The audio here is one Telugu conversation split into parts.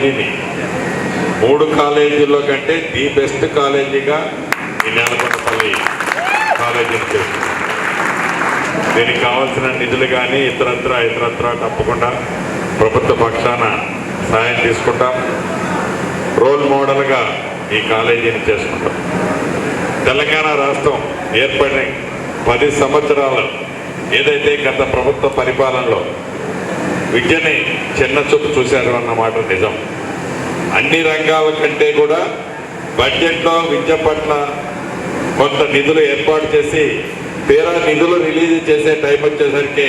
కాలేజీని మూడు కాలేజీల్లో కంటే ది బెస్ట్ కాలేజీగా ఈ నేలకొండపల్లి కాలేజీని చేస్తుంది. దీనికి కావాల్సిన నిధులు కానీ ఇతరత్ర ఇతరత్ర తప్పకుండా ప్రభుత్వ పక్షాన సాయం తీసుకుంటాం. రోల్ మోడల్గా ఈ కాలేజీని చేసుకుంటాం. తెలంగాణ రాష్ట్రం ఏర్పడిన పది సంవత్సరాలు ఏదైతే గత ప్రభుత్వ పరిపాలనలో విద్యని చిన్న చూపు చూశారు అన్నమాట నిజం అన్ని రంగాల కంటే కూడా బడ్జెట్లో విద్య పట్ల కొంత నిధులు ఏర్పాటు చేసి తీరా నిధులు రిలీజ్ చేసే టైం వచ్చేసరికి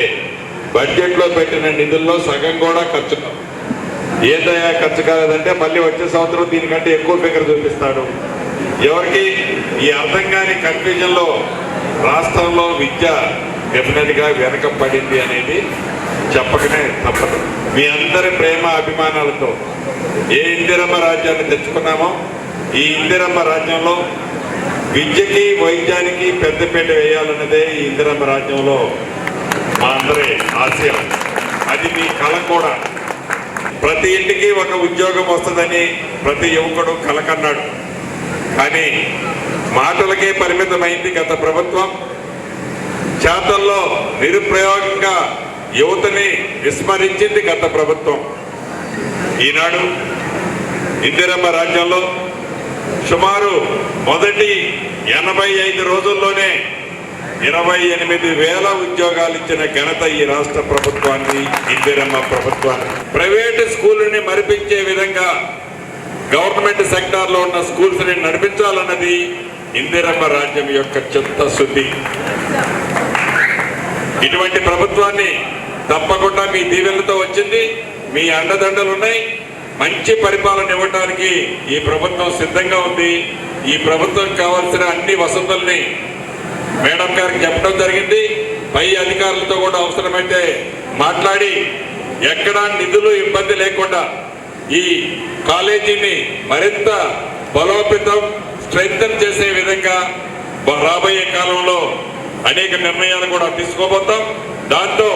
బడ్జెట్లో పెట్టిన నిధుల్లో సగం కూడా ఖర్చు కాదు. ఏదయ్యా ఖర్చు కాలేదంటే మళ్ళీ వచ్చే సంవత్సరం దీనికంటే ఎక్కువ ఫిగర్ చూపిస్తాడు ఎవరికి ఈ అర్థం కాని కన్ఫ్యూజన్లో రాష్ట్రంలో విద్య డెఫినెట్గా వెనకబడింది అనేది చెప్పకనే తప్పదు. మీ అందరి ప్రేమ అభిమానాలతో ఏ ఇందిరమ్మ రాజ్యాన్ని తెచ్చుకున్నామో ఈ ఇందిరమ్మ రాజ్యంలో విద్యకి వైద్యానికి పెద్దపీట వేయాలన్నదే ఈ ఇందిరమ్మ రాజ్యంలో మా అందరి ఆశయం. అది మీ కళ కూడా. ప్రతి ఇంటికి ఒక ఉద్యోగం వస్తుందని ప్రతి యువకుడు కలకన్నాడు. కానీ మాటలకే పరిమితమైంది గత ప్రభుత్వం. చేతల్లో నిరుప్రయోగంగా యువతని విస్మరించింది గత ప్రభుత్వం. ఈనాడు ఇందిరమ్మ రాజ్యంలో సుమారు మొదటి ఎనభై ఐదు రోజుల్లోనే ఇరవై ఎనిమిది వేల ఉద్యోగాలు ఇచ్చిన ఘనత ఈ రాష్ట్ర ప్రభుత్వాన్ని ఇందిరమ్మ ప్రభుత్వాన్ని. ప్రైవేటు స్కూళ్ళని మరిపించే విధంగా గవర్నమెంట్ సెక్టార్లో ఉన్న స్కూల్స్ని నడిపించాలన్నది ఇందిరమ్మ రాజ్యం యొక్క చిత్తశుద్ధి. ఇటువంటి ప్రభుత్వాన్ని తప్పకుండా మీ దీవెనలతో వచ్చింది. మీ అండదండలు ఉన్నాయి. మంచి పరిపాలన ఇవ్వడానికి ఈ ప్రభుత్వం సిద్ధంగా ఉంది. ఈ ప్రభుత్వం కావాల్సిన అన్ని వసతుల్ని మేడం గారికి చెప్పడం జరిగింది. పై అధికారులతో కూడా అవసరమైతే మాట్లాడి ఎక్కడా నిధులు ఇబ్బంది లేకుండా ఈ కాలేజీని మరింత బలోపేతం స్ట్రెంగ్తన్ చేసే విధంగా రాబోయే కాలంలో అనేక నిర్ణయాలు కూడా తీసుకోబోతాం. దాంతో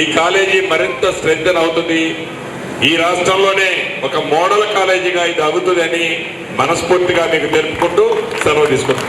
ఈ కాలేజీ మరింత స్ట్రెంగ్తన్ అవుతుంది. ఈ రాష్ట్రంలోనే ఒక మోడల్ కాలేజీగా ఇది అవుతుందని మనస్ఫూర్తిగా మీకు తెలుపుకుంటూ సెలవు తీసుకుంటాం